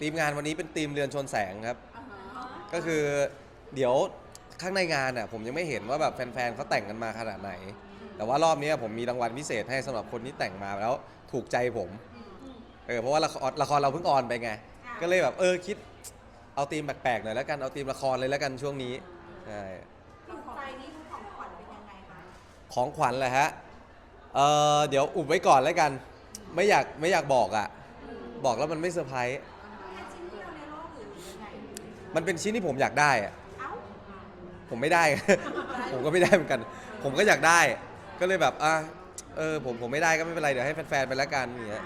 ทีมงานวันนี้เป็นทีมเรือนชนแสงครับอ่าฮะก็คือเดี๋ยวข้างในงานอะผมยังไม่เห็นว่าแบบแฟนๆเขาแต่งกันมาขนาดไหน แต่ว่ารอบนี้ผมมีรางวัลพิเศษให้สำหรับคนที่แต่งมาแล้วถูกใจผมเออเพราะว่าละครละครเราเพิ่งออนไปไง ก็เลยแบบเออคิดเอาธีมแปลกๆหน่อยแล้วกันเอาธีมละครเลยแล้วกันช่วงนี้ใช่ถูกใจนี่คือของขวัญเป็นยังไงคะของขวัญแหละฮะเออเดี๋ยวอุบไว้ก่อนแล้วกัน ไม่อยากไม่อยากบอกอะ บอกแล้วมันไม่เซอร์ไพรส์ มันเป็นชิ้นที่ผมอยากได้อะเอ้าผมไม่ได้ ผมก็ไม่ได้เหมือนกัน ผมก็อยากได้ ก็เลยแบบอะเออผมผมไม่ได้ก็ไม่เป็นไรเดี๋ยวให้แฟนๆไปแล้วกันอย่างเงี้ย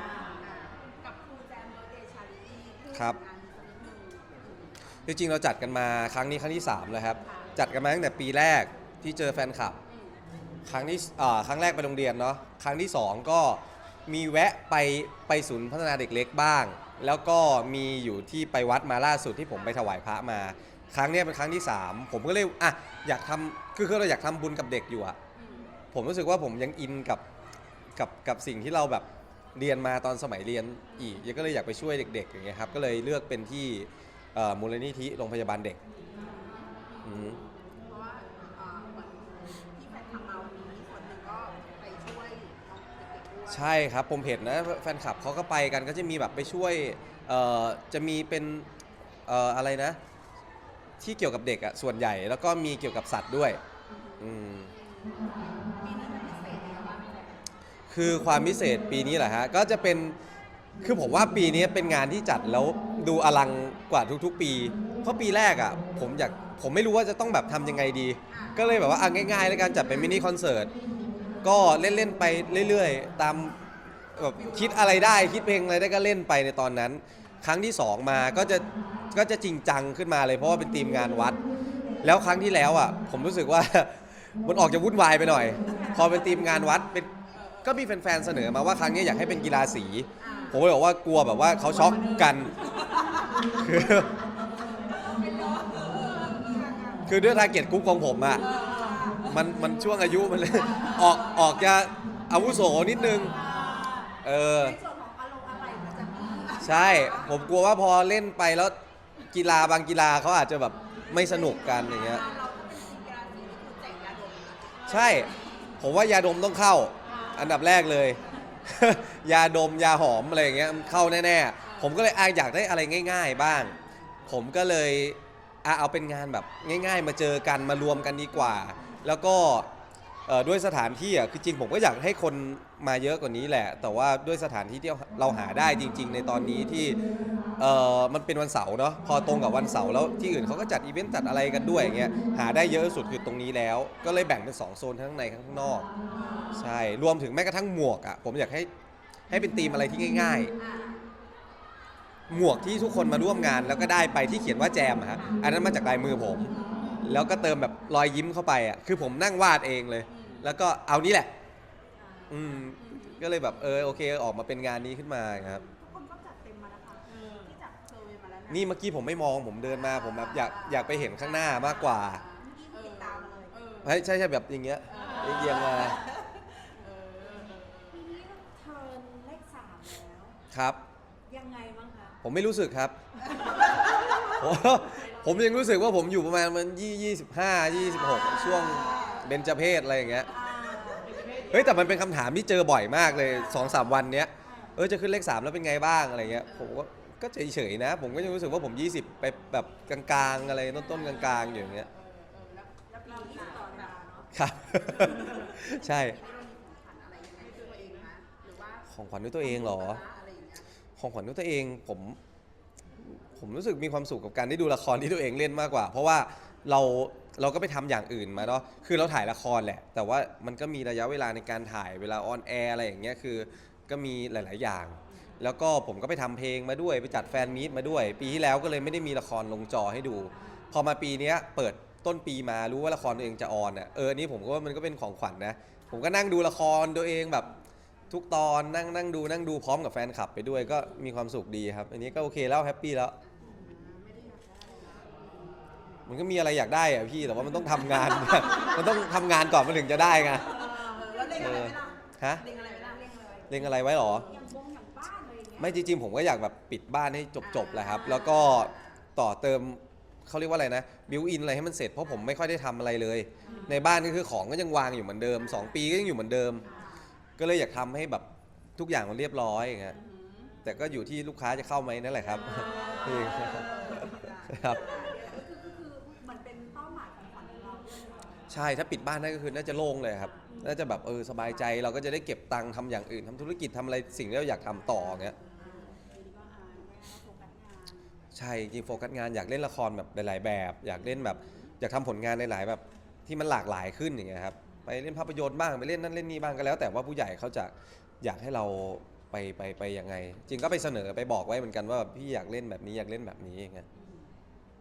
กับครูแจมเบอร์เดย์ชาริตี้ครับ จริงๆเราจัดกันมาครั้งนี้ครั้งที่3แล้วครับ จัดกันมาตั้งแต่ปีแรกที่เจอแฟนคลับ ครั้งที่อ่าครั้งแรกไปโรงเรียนเนาะ ครั้งที่ 2 ก็มีแวะไปไปศูนย์พัฒนาเด็กเล็กบ้าง แล้วก็มีอยู่ที่ไปวัดมาล่าสุดที่ผมไปถวายพระมา ครั้งเนี้ยเป็นครั้งที่ 3 ผมก็เลยอะอยากทำคือคือเราอยากทำบุญกับเด็กอยู่อะผมรู้สึกว่าผมยังอินกับกับกับสิ่งที่เราแบบเรียนมาตอนสมัยเรียนอีกยังก็เลยอยากไปช่วยเด็ก ๆ อย่างเงี้ยครับก็เลยเลือกเป็นที่เอ่อมูลนิธิโรงพยาบาลเด็กอืม ใช่ครับผมเห็นนะแฟนคลับเขาก็ไปกันก็จะมีแบบไปช่วยเอ่อจะมีเป็นเอ่ออะไรนะ ที่เกี่ยวกับเด็กอะส่วนใหญ่แล้วก็มีเกี่ยวกับสัตว์ด้วยอืมคือความพิเศษปีนี้แหละฮะก็จะเป็นคือผมว่าปีนี้เป็นงานที่จัดแล้วดูอลังกว่าทุกๆปี เพราะปีแรกอะผมอยากผมไม่รู้ว่าจะต้องแบบทำยังไงดี ก็เลยแบบว่าอะง่ายๆแล้วกันจัดเป็นมินิคอนเสิร์ต ก็เล่นๆไปเรื่อยๆ ตามแบบคิดอะไรได้คิดเพลงอะไรได้ก็เล่นไปในตอนนั้น ครั้งที่สองมาก็จะก็จะจริงจังขึ้นมาเลยเพราะว่าเป็นทีมงานวัด แล้วครั้งที่แล้วอะผมรู้สึกว่า มันออกจะวุ่นวายไปหน่อย พอเป็นทีมงานวัดเป็นก็มีแฟนๆเสนอมาว่าครั้งนี้อยากให้เป็นกีฬาสี ผมก็เลยบอกว่ากลัวแบบว่าเขาช็อกกันคือคือด้วยทาร์เก็ตกรุ๊ปของผมอะ มันมันช่วงอายุมันเลย ออกออกจะอาวุโสนิดนึง เออ ในส่วนของอารมณ์อะไรมันจะมีใช่ ผมกลัวว่าพอเล่นไปแล้วกีฬาบางกีฬาเขาอาจจะแบบไม่สนุกกันอย่างเงี้ย เราเป็นกีฬาสีนี่คือแจกยาดมนะใช่ ผมว่ายาดมต้องเข้า อันดับแรกเลย ยาดมยาหอมอะไรอย่างเงี้ยเข้าแน่ๆ ผมก็เลยอะอยากได้อะไรง่าย ๆ บ้าง ผมก็เลยอะเอาเป็นงานแบบง่าย ๆ มาเจอกันมารวมกันดีกว่า แล้วก็เอ่อด้วยสถานที่อะคือจริงผมก็อยากให้คนมาเยอะกว่านี้แหละ แต่ว่าด้วยสถานที่ที่เราหาได้จริง ๆ ในตอนนี้ที่เอ่อมันเป็นวันเสาร์เนาะพอตรงกับวันเสาร์แล้วที่อื่นเขาก็จัดอีเวนต์จัดอะไรกันด้วยอย่างเงี้ยหาได้เยอะสุดคือตรงนี้แล้ว ก็เลยแบ่งเป็นสองโซนทั้งข้างในทั้งข้างนอก ใช่รวมถึงแม้กระทั่งหมวกอะผมอยากให้ให้เป็นธีมอะไรที่ง่าย ๆ หมวกที่ทุกคนมาร่วมงานแล้วก็ได้ไปที่เขียนว่าแจมอะฮะอันนั้นมาจากลายมือผม แล้วก็เติมแบบรอยยิ้มเข้าไปอะคือผมนั่งวาดเองเลย แล้วก็เอานี่แหละ อืมก็เลยแบบเออโอเค ออกมาเป็นงานนี้ขึ้นมาครับ ทุกคนก็จัดเต็มมาแล้วค่ะที่จัดเซอร์เวย์มาแล้วนะนี่เมื่อกี้ผมไม่มองผมเดินมา ผมแบบอยากอยากไปเห็นข้างหน้ามากกว่าเมื่อกี้ติดตามเลยใช่ใช่ใช่แบบอย่างเงี้ยเอียงๆมาปีนี้เทิร์นเลขสามแล้ว ครับ ยังไงบ้างคะ ผมไม่รู้สึกครับ ผม ผมยังรู้สึกว่าผมอยู่ประมาณมันยี่ยี่สิบห้ายี่สิบหกช่วงเบญจเพศอะไรอย่างเงี้ยอ่าเฮ้ยแต่มันเป็นคำถามที่เจอบ่อยมากเลยสองสามวันเนี้ยเออจะขึ้นเลขสามแล้วเป็นไงบ้างอะไรเงี้ยผมก็ก็เฉยๆนะ ผมก็ยังรู้สึกว่าผม 20 ไปแบบกลางๆอะไรต้นๆกลางๆอยู่อย่างเงี้ยแล้วปีนี้ต่อเวลาเนาะครับ ใช่ปีนี้เรามีของขวัญอะไรยังไงให้ตัวเองไหมหรือว่าของขวัญด้วยตัวเองเหรออะไรอย่างเงี้ยของขวัญด้วยตัวเองผม ผมรู้สึกมีความสุขกับการได้ดูละครที่ตัวเองเล่นมากกว่า เพราะว่าเราเราก็ไปทำอย่างอื่นมาเนาะคือเราถ่ายละครแหละ แต่ว่ามันก็มีระยะเวลาในการถ่ายเวลาออนแอร์อะไรอย่างเงี้ยคือก็มีหลาย ๆ อย่าง แล้วก็ผมก็ไปทำเพลงมาด้วยไปจัดแฟนมีตมาด้วย ปีที่แล้วก็เลยไม่ได้มีละครลงจอให้ดู พอมาปีเนี้ยเปิดต้นปีมารู้ว่าละครตัวเองจะออนอะเอออนนี่ผมก็ว่ามันก็เป็นของขวัญนะ ผมก็นั่งดูละครตัวเองแบบทุกตอนนั่งนั่งดูนั่งดูพร้อมกับแฟนคลับไปด้วยก็มีความสุขดีครับ อันนี้ก็โอเคแล้วแฮปปี้แล้ว มันก็มีอะไรอยากได้อะพี่แต่ว่ามันต้องทำงาน มันต้องทำงานก่อนมันถึงจะได้ไง แล้วเล็งอะไรไหมล่ะฮะ เล็งอะไรไหมล่ะเล็งอะไรเล็งอะไรไว้หรอ อย่างวงอย่างบ้านอะไรอย่างเงี้ไม่จริงๆ ผมก็อยากแบบปิดบ้านให้จบๆแหละครับ แล้วก็ต่อเติมเขาเรียกว่าอะไรนะบิวอินอะไรให้มันเสร็จเพราะผมไม่ค่อยได้ทำอะไรเลย ในบ้านก็คือของก็ยังวางอยู่เหมือนเดิม 2 ปีก็ยังอยู่เหมือนเดิม ก็เลยอยากทำให้แบบทุกอย่างมันเรียบร้อยอย่างเงี้ยแต่ก็อยู่ที่ลูกค้าจะเข้าไหมนั่นแหละครับนี่ครับ ใช่ถ้าปิดบ้านนั่นก็คือน่าจะโล่งเลยครับน่าจะแบบเออสบายใจเราก็จะได้เก็บตังค์ทำอย่างอื่นทำธุรกิจทำอะไรสิ่งที่เราอยากทำต่ออย่างเงี้ยทีนี้ก็อ่าแม่ก็โฟกัสงานใช่จริงๆโฟกัสงานอยากเล่นละครแบบหลาย ๆ แบบ อยากเล่นแบบอยากทำผลงานหลายๆแบบที่มันหลากหลายขึ้นอย่างเงี้ยครับไปเล่นภาพยนตร์บ้างไปเล่นนั่นเล่นนี่บ้างก็แล้ว แต่ว่าผู้ใหญ่เขาจะอยากให้เราไปไปไปยังไง จริงก็ไปเสนอไปบอกไว้เหมือนกันว่าแบบพี่อยากเล่นแบบนี้อยากเล่นแบบนี้อย่างเงี้ย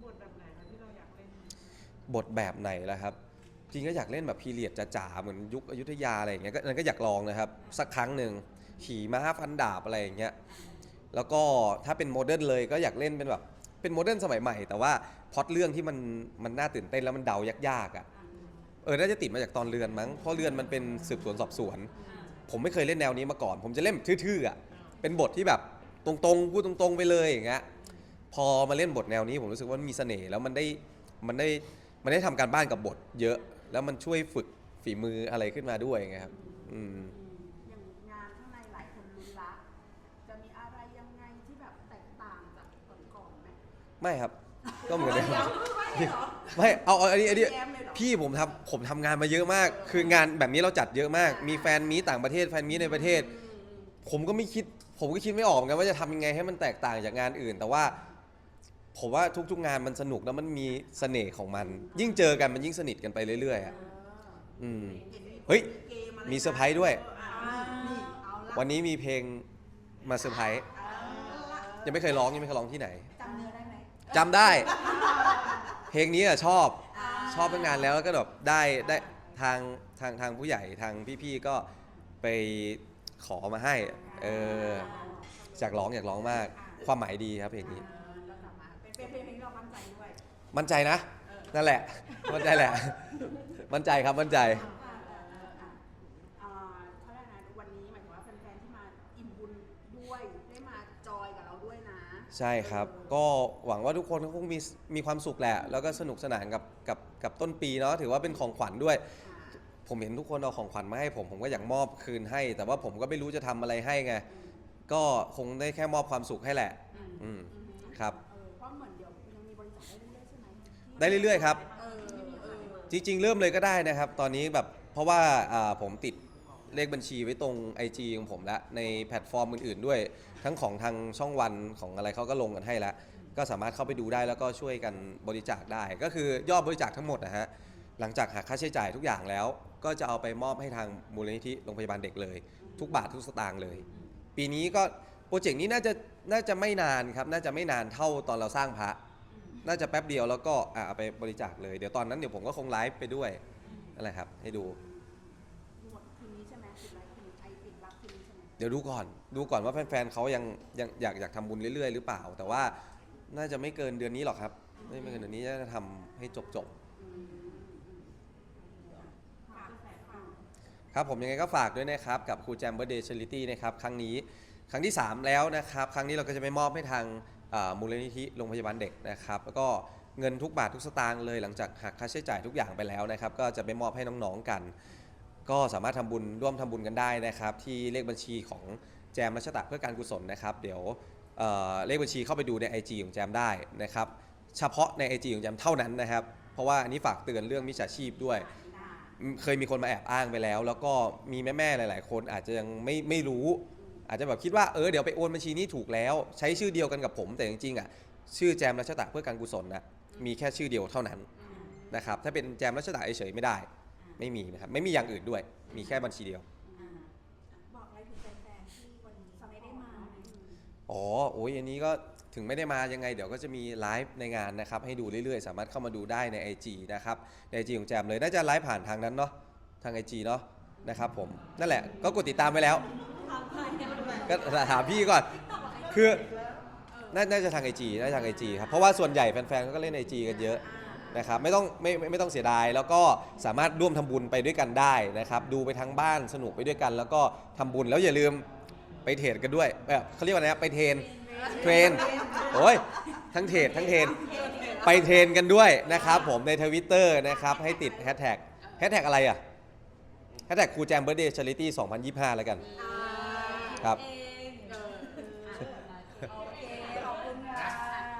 บทแบบไหนคะที่เราอยากเล่นบทแบบไหนล่ะครับ จริงก็อยากเล่นแบบพีเรียดจ๋าๆเหมือนยุคอยุธยาอะไรอย่างเงี้ยก็นั่นก็อยากลองนะครับ สักครั้งหนึ่งขี่ม้าฟันดาบอะไรอย่างเงี้ยแล้วก็ถ้าเป็นโมเดิร์นเลยก็อยากเล่นเป็นแบบเป็นโมเดิร์นสมัยใหม่ แต่ว่าพล็อตเรื่องที่มันมันน่าตื่นเต้นแล้วมันเดายากๆอะเออน่าจะติดมาจากตอนเรือนมั้งเพราะเรือนมันเป็นสืบสวนสอบสวน ผมไม่เคยเล่นแนวนี้มาก่อน ผมจะเล่นแบบทื่อๆอะเป็นบทที่แบบตรงๆพูดตรงๆไปเลยอย่างเงี้ยพอมาเล่นบทแนวนี้ผมรู้สึกว่ามันมีเสน่ห์แล้วมันได้มันได้มันได้ทำการบ้านกับบทเยอะ แล้วมันช่วยฝึกฝีมืออะไรขึ้นมาด้วยไงครับอืม อย่างงานข้างในหลายคนลุ้นละ จะมีอะไรยังไงที่แบบแตกต่างจากก่อนๆไหมไม่ครับ ก็เหมือนเดิม ไม่เหรอ ไม่เอาเอาอันนี้อันนี้แย้มเลยเหรอ พี่ผมทำผมทำงานมาเยอะมาก คืองานแบบนี้เราจัดเยอะมาก มีแฟนมีต่างประเทศแฟนมีในประเทศผมก็ไม่คิด ผมก็คิดไม่ออกเหมือนกันว่าจะทำยังไงให้มันแตกต่างจากงานอื่น แต่ว่า ผมว่าทุกๆงานมันสนุกแล้วมันมีเสน่ห์ของมัน ยิ่งเจอกันมันยิ่งสนิทกันไปเรื่อยๆอะอืมเห็นมีเฮ้ยกอะมีเซอร์ไพรส์ด้วยอ่านี่เอาละวันนี้มีเพลงมาเซอร์ไพรส์เอาละยังไม่เคยร้องยังไม่เคยร้องที่ไหนจำเนื้อได้ไหมจำได้ เพลงนี้อะชอบอ่าชอบตั้งนานแล้วแล้วก็แบบได้ได้ทางทางทางผู้ใหญ่ทางพี่ๆก็ไปขอมาให้เอออยากร้องอยากร้องมาก ความหมายดีครับเพลงนี้ มั่นใจนะ นั่นแหละ มั่นใจแหละ มั่นใจครับ มั่นใจ อ่าอ่าอ่าอ่าอ่าเท่าไหร่นะวันนี้หมายถึงว่าแฟนๆที่มาอิ่มบุญด้วยได้มาจอยกับเราด้วยนะใช่ครับ ก็หวังว่าทุกคนก็คงมีมีความสุขแหละ แล้วก็สนุกสนานกับกับกับต้นปีเนาะ ถือว่าเป็นของขวัญด้วยอ่าผมเห็นทุกคนเอาของขวัญมาให้ผมผมก็อยากมอบคืนให้ แต่ว่าผมก็ไม่รู้จะทำอะไรให้ไง ก็คงได้แค่มอบความสุขให้แหละ อืม อืมอืมครับเออเพราะเหมือนเไหมได้เรื่อยๆครับ เออเออจริง ๆ เริ่มเลยก็ได้นะครับ ตอนนี้แบบเพราะว่าอ่าผมติดเลขบัญชีไว้ตรง IG ของผมแล้วในแพลตฟอร์มอื่นๆด้วย ทั้งของทางช่องวันของอะไรเขาก็ลงกันให้แล้วก็สามารถเข้าไปดูได้แล้วก็ช่วยกันบริจาคได้ ก็คือยอดบริจาคทั้งหมดนะฮะหลังจากหักค่าใช้จ่ายทุกอย่างแล้ว ก็จะเอาไปมอบให้ทางมูลนิธิโรงพยาบาลเด็กเลย ทุกบาททุกสตางค์เลย ปีนี้ก็โปรเจกต์นี้น่าจะน่าจะไม่นานครับน่าจะไม่นานเท่าตอนเราสร้างพระ น่าจะแป๊บเดียวแล้วก็อะเอาไปบริจาคเลย เดี๋ยวตอนนั้นเดี๋ยวผมก็คงไลฟ์ไปด้วยนั่นแหละครับ ให้ดู หมดคืนนี้ใช่ไหมปิดไลฟ์คืนนี้ไอปิดรับคืนนี้ใช่ไหมเดี๋ยวดูก่อน ดูก่อนว่าแฟนๆเขายังยังอยากอยากทำบุญเรื่อยๆ หรือเปล่า แต่ว่าน่าจะไม่เกินเดือนนี้หรอกครับ ไม่ไม่เกินเดือนนี้จะทำให้จบจบอืมฝากแฟนฟังๆครับผมยังไงก็ฝากด้วยนะครับ กับครูแจมเบอร์เดย์ช a ริตี้นะครับ ครั้งนี้ครั้งที่ 3 แล้วนะครับ ครั้งนี้เราก็จะไปมอบให้ทางอ่า มูลนิธิโรงพยาบาลเด็กนะครับแล้วก็เงินทุกบาททุกสตางค์เลยหลังจากหักค่าใช้จ่ายทุกอย่างไปแล้วนะครับ ก็จะไปมอบให้น้องๆกัน ก็สามารถทำบุญร่วมทำบุญกันได้นะครับ ที่เลขบัญชีของแจมรัชตะเพื่อการกุศลนะครับ เดี๋ยวเเลขบัญชีเข้าไปดูใน IG ของแจมได้นะครับ เฉพาะใน IG ของแจมเท่านั้นนะครับ เพราะว่าอันนี้ฝากเตือนเรื่องมิจฉาชีพด้วย เคยมีคนมาแอบอ้างไปแล้ว แล้วก็มีแม่ๆหลาย ๆ คนอาจจะยังไม่ไม่รู้ อาจจะแบบคิดว่าเออเดี๋ยวไปโอนบัญชีนี้ถูกแล้ว ใช้ชื่อเดียวกันกับผมแต่จริงๆอะชื่อแจมรัชตะเพื่อการกุศลนะมีแค่ชื่อเดียวเท่านั้นนะครับถ้าเป็นแจมรัชตะเฉยๆไม่ได้ ไม่มีนะครับไม่มีอย่างอื่นด้วย มีแค่บัญชีเดียว บอกอะไรถึงแฟนๆที่วันนี้ไม่ได้มาอ๋อโอ้ยอันนี้ก็ถึงไม่ได้มายังไง เดี๋ยวก็จะมีไลฟ์ในงานนะครับ ให้ดูเรื่อยๆ สามารถเข้ามาดูได้ใน IG นะครับใน IG ของแจมเลยน่าจะไลฟ์ผ่านทางนั้นเนาะทาง IG เนาะนะครับผมนั่นแหละก็กดติดตามไปแล้ว ก็ถามพี่ก่อน คือน่าจะทางไอจีน่าจะทางไอจีครับ เพราะว่าส่วนใหญ่แฟนๆ ก็เล่นไอจีกันเยอะนะครับ ไม่ต้องไม่ไม่ต้องเสียดาย แล้วก็สามารถร่วมทำบุญไปด้วยกันได้นะครับ ดูไปทั้งบ้านสนุกไปด้วยกัน แล้วก็ทำบุญแล้วอย่าลืมไปเทรดกันด้วยแบบเขาเรียกว่าอะไรนะไปเทรนเทรนโอ้ยทั้งเทรดทั้งเทรนไปเทรนกันด้วยนะครับ ผมในทวิตเตอร์นะครับให้ติดแฮชแท็กแฮชแท็กอะไรอะแฮชแท็กครูแจมเบอร์เดย์ชาริตี้2025 แล้วกัน ครับโอเคขอบคุณค่ะ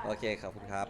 โอเคขอบคุณครับ